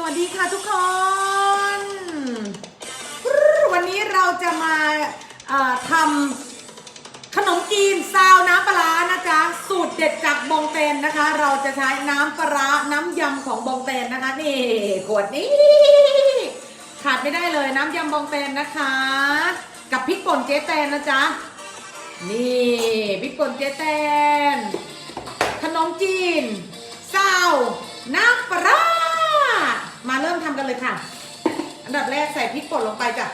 สวัสดีค่ะทุกคน วันนี้เราจะมาทำขนมจีนซาวน้ำปลาร้านะจ๊ะ สูตรเด็ดจากบองเตนนะคะ เราจะใช้น้ำปลาน้ำยำของบองเตนนะคะนี่ขวดนี้ ขาดไม่ได้เลยน้ำยำบองเตนนะคะ กับพริกป่นเจ๊แตนนะจ๊ะ นี่พริกป่นเจ๊แตน ขนมจีนซาวน้ำปลาร้า มาเริ่มทำกันเลยค่ะ อันดับแรกใส่พริกป่นลงไปจ้ะ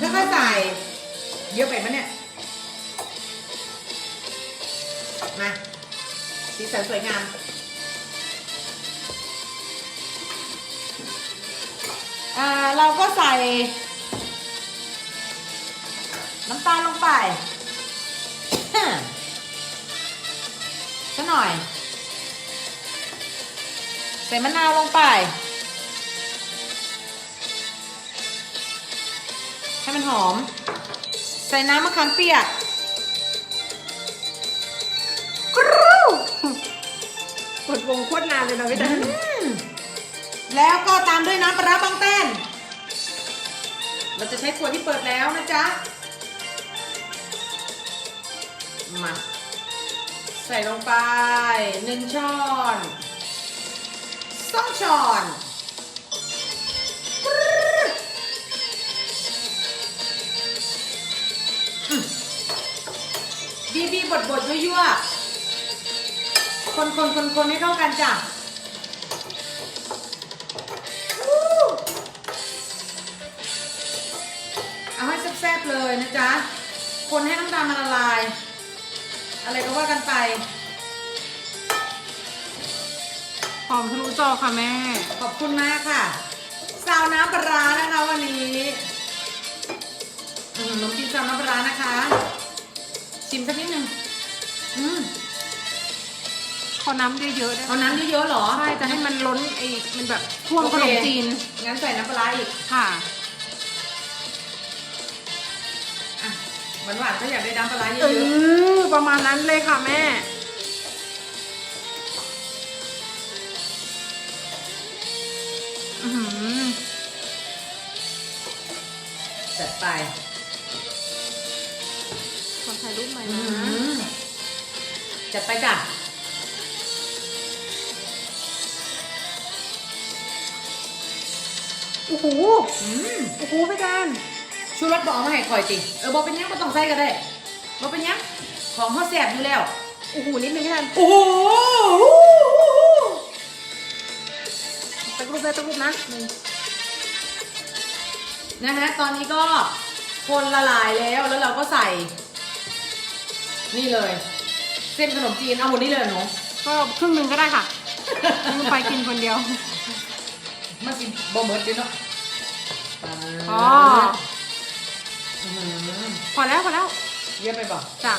ค่อยๆใส่ เยอะไปไหมเนี่ย มา สีสันสวยงามอ่าเราก็ใส่ น้ำตาลลงไป สักหน่อย ใส่มะนาวลงไป ให้มันหอม ใส่น้ำมะขามเปียกกรู๊กดวงโคตรนานเลยนะพี่แตนอืมแล้วก็ตามด้วยน้ำปลาร้าบางแต้น เราจะใช้ขวดที่เปิดแล้วนะจ๊ะ มา ใส่ลงไปหนึ่งช้อนสองช้อนบีบีบดบดยั่วๆคนคนคนคนให้เข้ากันจ้ะเอาให้แซ่บๆเลยนะจ๊ะ คนให้น้ำตาลมันละลาย อะไรก็ว่ากันไปหอมทะลุจอค่ะแม่ ขอบคุณมากค่ะซาวน้ำปลาร้านะคะ วันนี้อืมนมจีนซาวน้ำปลาร้านะคะ ชิมสักนิดหนึ่งอืมขอน้ำเยอะๆได้ไหมเอาน้ำเยอะๆเหรอ ใช่จะให้มันล้นไอ้มันแบบท่วมโอขเคนมจีนงั้นใส่น้ำปลาร้าอีก ค่ะ หวานๆก็อยากได้น้ำปลาร้าเยเออะอประมาณนั้นเลยค่ะแม่ อือหือๆจัดไปขอถ่ายรูปหน่อยอืนะมจัดไปจ้ะโอ้โหอืม โอ้โหพี่แตน ชูรสบอกเอามาให้คอยติเออบอกเป็นหยังก็ต้องใส่ก็ได้บอกเป็นหยังของเขาแสบอยู่แล้วโอ้โหนิดนึงพี่แตนโอ้โหตะกรุบเลยตะกรุบนะหนึ่งนะฮะตอนนี้ก็คนละลายแล้วแล้วเราก็ใส่ นี่เลย เส้นขนมจีนเอาหมดนี้เลยเหรอหนูก็ครึ่งหนึ่งก็ได้ค่ะมึงไปกินคนเดียวมากินบ่เหมือนกันเนาะอ๋ออื้อหือ พอแล้วพอแล้วเยอะไปบ่จ้ะ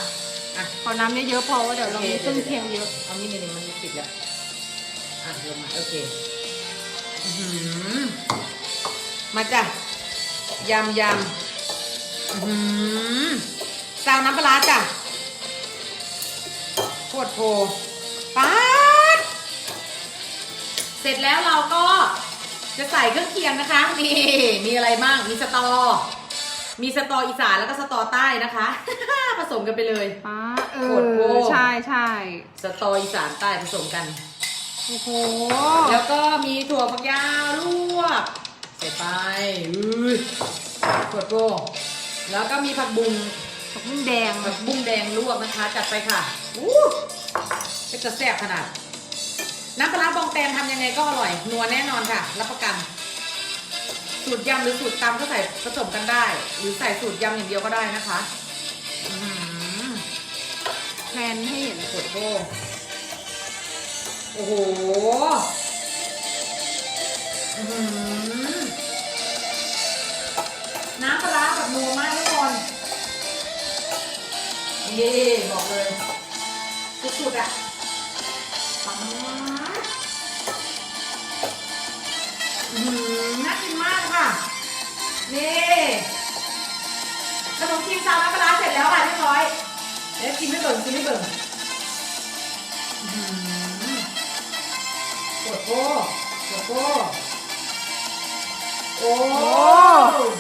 อะขอน้ำเยอะๆพอว่าเดี๋ยวเราโอเคมีเครื่องเคียงเยอะเอานี่นี่มันติดแล้วอะลงมาโอเคอื้อหือมาจ้ะยำยำอื้อหือซาวน้ำปลาร้าจ้ะโคตรโพป๊าดเสร็จแล้วเราก็จะใส่เครื่องเคียงนะคะนี่มีอะไรบ้างมีสตอ มีสตออีสานแล้วก็สตอใต้นะคะ ผสมกันไปเลยป้าเอโคตรโกอใช่ใช่สตออีสานใต้ผสมกัน โอ้โหแล้วก็มีถั่วฝักยาวลวกใส่ไปอุ้ยถั่วโกแล้วก็มีผักบุ้งผักบุ้งแดงผักบุ้งแดงลวกนะคะ จัดไปค่ะอู้เป็นจะแซ่บขนาด น้ำปลาร้าบองแตนทำยังไงก็อร่อย นัวแน่นอนค่ะ รับประกัน สูตรยำหรือสูตรตำก็ใส่ผสมกันได้ หรือใส่สูตรยำอย่างเดียวก็ได้นะคะอื้อหือแพลนให้เห็นถั่วโกโอ้โหอื้อหือน้ำปลาร้าแบบนัวมากทุกคนเย่บอกเลยสุดๆอะป๊าดอื้อหือน่ากินมากค่ะ นี่ขนมครีมซาลาเำปลาเสร็จแล้วค่ะเรียบร้อย เดี๋ยวกินไม่เบิ่งกินไม่เบิ่งปวดโก้ปวดโก้โอ้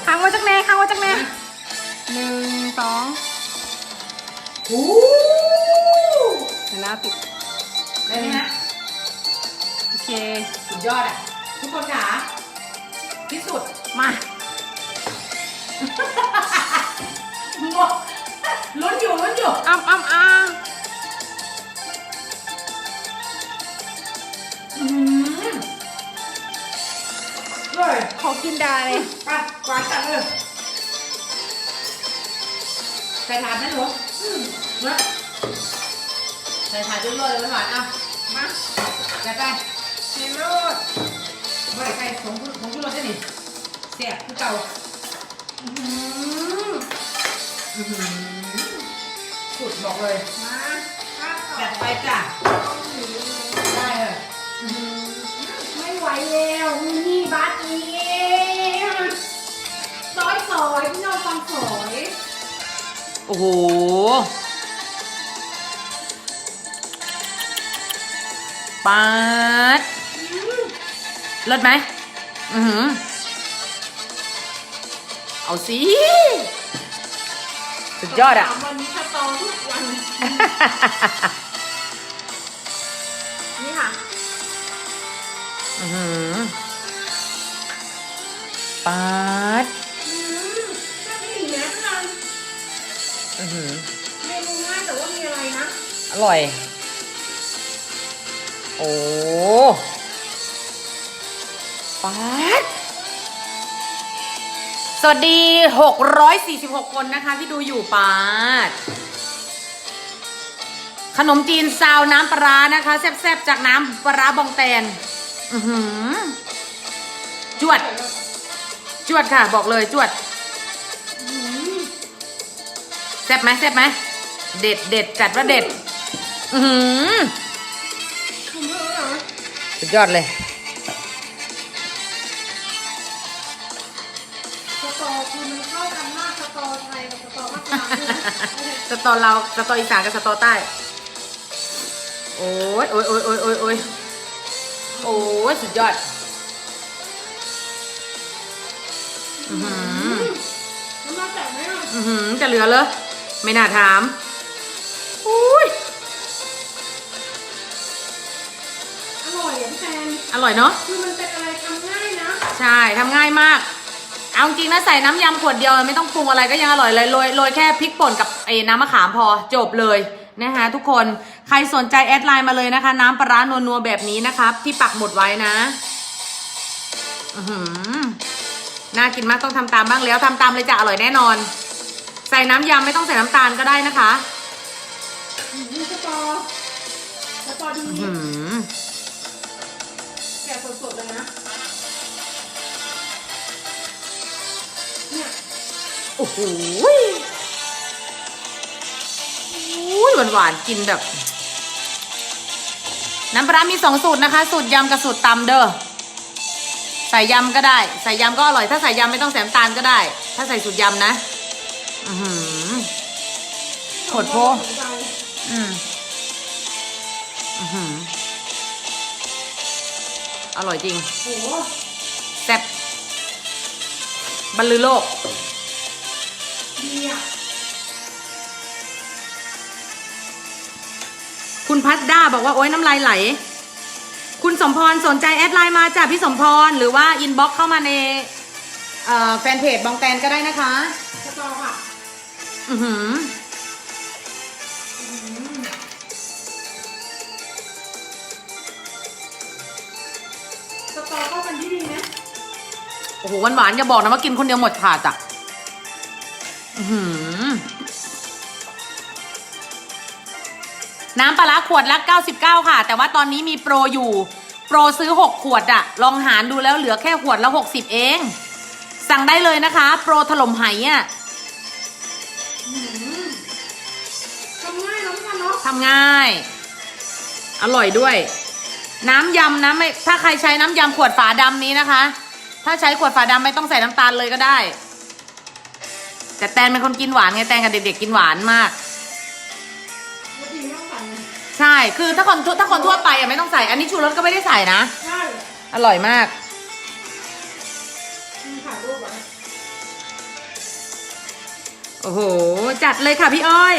ค้างไว้จากแม่ค้างไว้จากแม่หนึ่งสองโอ้เดี๋ยวนะปิดได้ไหมฮะโอเค สุดยอดอะ ทุกคนค่ะ ที่สุด มางงลุ้นอยู่ลุ้นอยู่อ้ำอ้ำอ้ำอืมเลยขอกินได้เลยไปกวาดจัดเลยใส่ถาดไหมหนูอืมเนอะใส่ถาดด้วยๆเลยหวานๆอะมาจัดไปเฮโรด บ่ได้ใส่ผงผงชูรสได้นี่เสียบคือเก่าอื้อหืออื้อหือสุดบอกเลยมาข้าวต่อจัดไปจ้ะได้เลยอื้อหือไม่ไหวแล้วนี่บัสนี้ซอยสอยพี่น้องฟังสอยโอ้โหปาด เลิศไหม อือหือ เอาสิ สุดยอดอะ สามวันนี้สตอทุกวัน นี่ค่ะ อือหือปาดอืมแค่ไม่หนีนะพี่นันอือหือ เมนูง่ายแต่ว่ามีอะไรนะ อร่อย โอ้ ปาดสวัสดี 646 คนนะคะที่ดูอยู่ปาด ขนมจีนซาวน้ำปลาร้านะคะ แซ่บๆ จากน้ำปลาร้าบองแตน อือหือ จวด จวดค่ะ บอกเลยจวด แซ่บไหมแซ่บไหม เด็ดเด็ดจัดว่าเด็ด อือหือสุดยอดเลย ตอไทยกับสตอภาคกลางคือสตอเราสตออีสานกับสตอใต้ โอ้ยโอ้ยโอ้ยโอ้ยโอ้ยโอ้ยโอ้ยสุดยอดอือหือน้ำมันแตกไหมอะอือหือจะเหลือเลยไม่น่าถามอุ้ยอร่อยอะพี่แฟนอร่อยเนาะคือมันเป็นอะไรทำง่ายนะ ใช่ทำง่ายมาก เอาจริงนะใส่น้ำยำขวดเดียวไม่ต้องปรุงอะไรก็ยังอร่อยเลยโรยโรยแค่พริกป่นกับไอ้น้ำมะขามพอจบเลยนะคะทุกคนใครสนใจแอดไลน์มาเลยนะคะ น้ำปลาร้านัวๆแบบนี้นะครับ ที่ปักหมุดไว้นะอือหือน่ากินมากต้องทำตามบ้างแล้วทำตามเลยจะอร่อยแน่นอน ใส่น้ำยำไม่ต้องใส่น้ำตาลก็ได้นะคะอืมสตอสตอดีอือหือแกะสดๆเลยนะ โอ้โหอุ้ยหวานๆกินแบบ น้ำปลาร้ามีสองสูตรนะคะ สูตรยำกับสูตรตำเด้อใส่ยำก็ได้ ใส่ยำก็อร่อย ถ้าใส่ยำไม่ต้องใส่น้ำตาลก็ได้ ถ้าใส่สูตรยำนะอือหือโหดโพอืมอือหืออร่อยจริงโอ้โหแซ่บบรรลือโลก ดีอะคุณพัดด้าบอกว่าโอ๊ยน้ำลายไหล คุณสมพรสนใจแอดไลน์มาจากพี่สมพรหรือว่าอินบ็อกเข้ามาในเอ่อแฟนเพจบองแตนก็ได้นะคะสตอค่ะ อือหืออืมสตอเข้ากันที่ดีไหมโอ้โหหวานๆอย่าบอกนะว่ากินคนเดียวหมดถาดอะอือหือ น้ำปลาร้าขวดละ 99 ค่ะ แต่ว่าตอนนี้มีโปรอยู่ โปรซื้อ 6 ขวดอะลองหารดูแล้วเหลือแค่ขวดละ 60 เอง สั่งได้เลยนะคะ โปรถล่มไหอะอืมทำง่ายเนาะพี่กันเนาะทำง่าย อร่อยด้วย น้ำยำนะไม่ถ้าใครใช้น้ำยำขวดฝาดำนี้นะคะ ถ้าใช้ขวดฝาดำไม่ต้องใส่น้ำตาลเลยก็ได้ แต่แตนเป็นคนกินหวานไงแตนกับเด็กๆกินหวานมากปกติไม่ต้องใส่ไงใช่ คือถ้าคนถ้าคนทั่วไปอะไม่ต้องใส่ อันนี้ชูรสก็ไม่ได้ใส่นะ ใช่อร่อยมาก มีถ่ายรูปไว้โอ้โห จัดเลยค่ะพี่อ้อย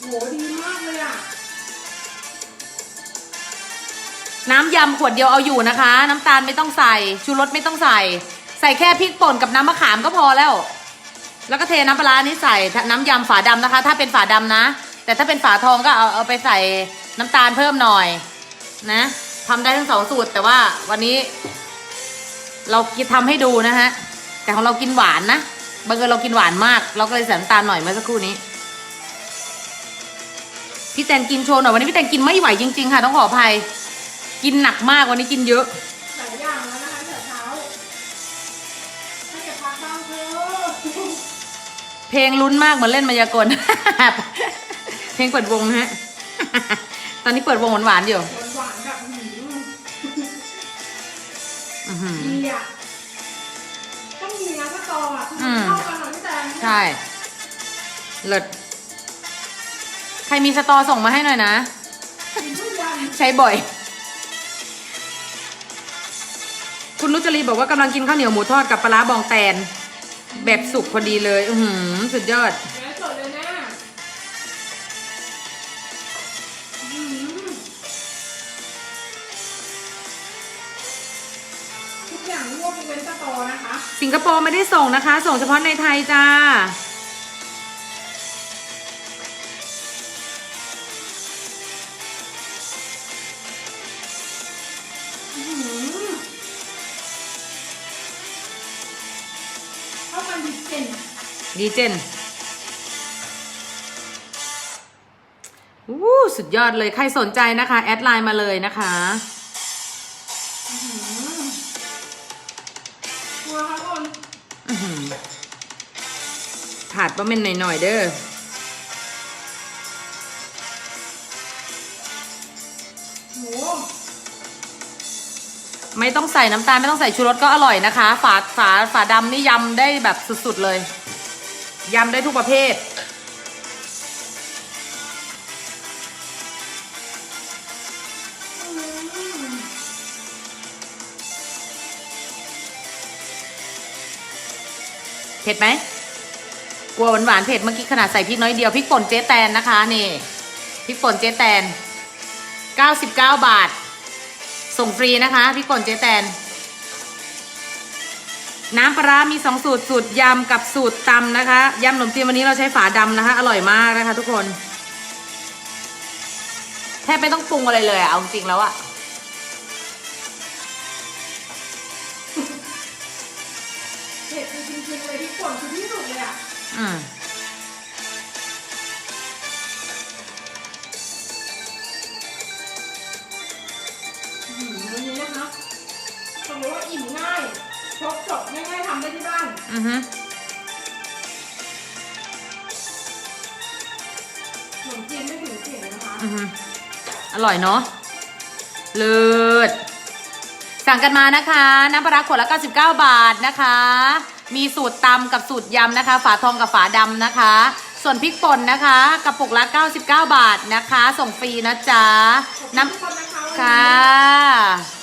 โหดีมากเลยอะน้ำยำขวดเดียวเอาอยู่นะคะ น้ำตาลไม่ต้องใส่ ชูรสไม่ต้องใส่ ใส่แค่พริกป่นกับน้ำมะขามก็พอแล้ว แล้วก็เทน้ำปลานี้ใส่น้ำยำฝาดำนะคะ ถ้าเป็นฝาดำนะ แต่ถ้าเป็นฝาทองก็เอาเอาไปใส่น้ำตาลเพิ่มหน่อย นะทำได้ทั้งสองสูตร แต่ว่าวันนี้ เรากินทำให้ดูนะฮะ แต่ของเรากินหวานนะบางเอิญเรากินหวานมาก เราก็เลยใส่น้ำตาลหน่อยเมื่อสักครู่นี้ พี่แตนกินโชว์หน่อยวันนี้พี่แตนกินไม่ไหวจริงๆค่ะต้องขออภัย กินหนักมากวันนี้กินเยอะ เพลงลุ้นมากเหมือนเล่นมายากล เพลงเปิดวงนะฮะ ตอนนี้เปิดวงหวานๆอยู่หวานๆแบบหืมอื้อหือ ดีอะต้องมีนะถ้าตองอะคืออืม เข้ากันหน่อยพี่แตงใช่ เลิศ ใครมีสตอส่งมาให้หน่อยนะ กินทุกวันใช้บ่อย คุณนุจรีบอกว่ากำลังกินข้าวเหนียวหมูทอดกับปลาร้าบองแตน แบบสุกพอดีเลย อือหือสุดยอดแม่สดเลยนะอืมทุกอย่างรวบยกเว้นสตอนะคะ สิงคโปร์ไม่ได้ส่งนะคะ ส่งเฉพาะในไทยจ้า อื้อหือ ดีเด่นดีเจนอู้สุดยอดเลยใครสนใจนะคะ แอดไลน์มาเลยนะคะตัวค่ะคนอื้อหือถาดบะเม็นหน่อยๆเด้อโห ไม่ต้องใส่น้ำตาลไม่ต้องใส่ชูรสก็อร่อยนะคะ ฝาฝาฝาดำนี่ยำได้แบบสุดๆเลยยำได้ทุกประเภท เผ็ดไหมกลัวหวานๆเผ็ดเมื่อกี้ขนาดใส่พริกน้อยเดียวพริกป่นเจ๊แตนนะคะนี่พริกป่นเจ๊แตน 99 บาท ส่งฟรีนะคะพริกป่นเจ๊แตน น้ำปลาร้ามีสองสูตรสูตรยำกับสูตรตำนะคะยำขนมจีนวันนี้เราใช้ฝาดำนะคะ อร่อยมากนะคะ ทุกคนแทบไม่ต้องปรุงอะไรเลยอะเอาจริงๆแล้วอะเผ็ดจริงๆเลยที่ป่นคือที่สุดเลยอะอืม นนี้นะคะสมมติว่าอิ่มง่ายครบจบง่ายๆทำได้ที่บ้านอือฮึขนมจีนไม่ถึงเสียงนะคะอือฮึอร่อยเนาะเลิศสั่งกันมานะคะ น้ำปลาร้าขวดละ 99 บาทนะคะ มีสูตรตำกับสูตรยำนะคะ ฝาทองกับฝาดำนะคะ ส่วนพริกป่นนะคะ กระปุกละ 99 บาทนะคะ ส่งฟรีนะจ๊ะขอบคุณน้ทุกคนนะคะวันำนี้ค่ะ